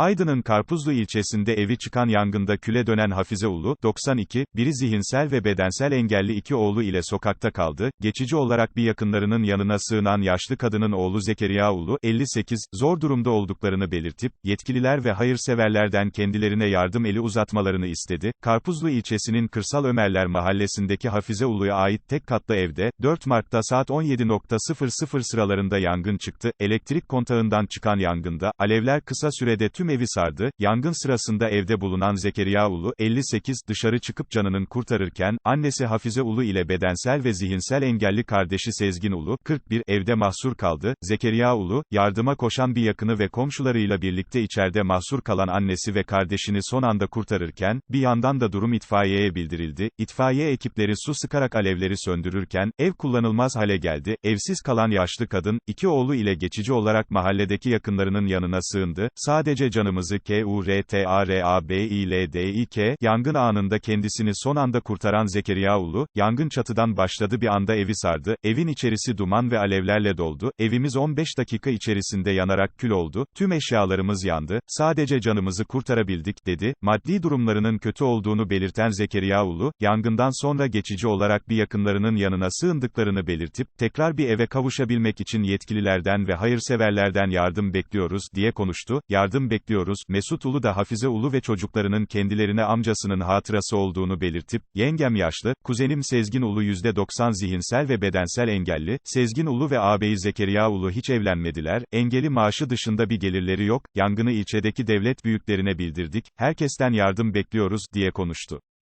Aydın'ın Karpuzlu ilçesinde evi çıkan yangında küle dönen Hafize Ulu, 92, biri zihinsel ve bedensel engelli iki oğlu ile sokakta kaldı, geçici olarak bir yakınlarının yanına sığınan yaşlı kadının oğlu Zekeriya Ulu, 58, zor durumda olduklarını belirtip, yetkililer ve hayırseverlerden kendilerine yardım eli uzatmalarını istedi. Karpuzlu ilçesinin Kırsal Ömerler mahallesindeki Hafize Ulu'ya ait tek katlı evde, 4 Mart'ta saat 17.00 sıralarında yangın çıktı, elektrik kontağından çıkan yangında, alevler kısa sürede tüm evi sardı, yangın sırasında evde bulunan Zekeriya Ulu, 58, dışarı çıkıp canının kurtarırken, annesi Hafize Ulu ile bedensel ve zihinsel engelli kardeşi Sezgin Ulu, 41, evde mahsur kaldı, Zekeriya Ulu, yardıma koşan bir yakını ve komşularıyla birlikte içeride mahsur kalan annesi ve kardeşini son anda kurtarırken, bir yandan da durum itfaiyeye bildirildi, itfaiye ekipleri su sıkarak alevleri söndürürken, ev kullanılmaz hale geldi, evsiz kalan yaşlı kadın, iki oğlu ile geçici olarak mahalledeki yakınlarının yanına sığındı, sadece canımızı K-U-R-T-A-R-A-B-I-L-D-İ-K, yangın anında kendisini son anda kurtaran Zekeriya Ulu, yangın çatıdan başladı bir anda evi sardı, evin içerisi duman ve alevlerle doldu, evimiz 15 dakika içerisinde yanarak kül oldu, tüm eşyalarımız yandı, sadece canımızı kurtarabildik, dedi, maddi durumlarının kötü olduğunu belirten Zekeriya Ulu, yangından sonra geçici olarak bir yakınlarının yanına sığındıklarını belirtip, tekrar bir eve kavuşabilmek için yetkililerden ve hayırseverlerden yardım bekliyoruz, diye konuştu, yardım bekliyoruz, Mesut Ulu da Hafize Ulu ve çocuklarının kendilerine amcasının hatırası olduğunu belirtip, yengem yaşlı, kuzenim Sezgin Ulu %90 zihinsel ve bedensel engelli, Sezgin Ulu ve ağabeyi Zekeriya Ulu hiç evlenmediler, engeli maaşı dışında bir gelirleri yok, yangını ilçedeki devlet büyüklerine bildirdik, herkesten yardım bekliyoruz, diye konuştu.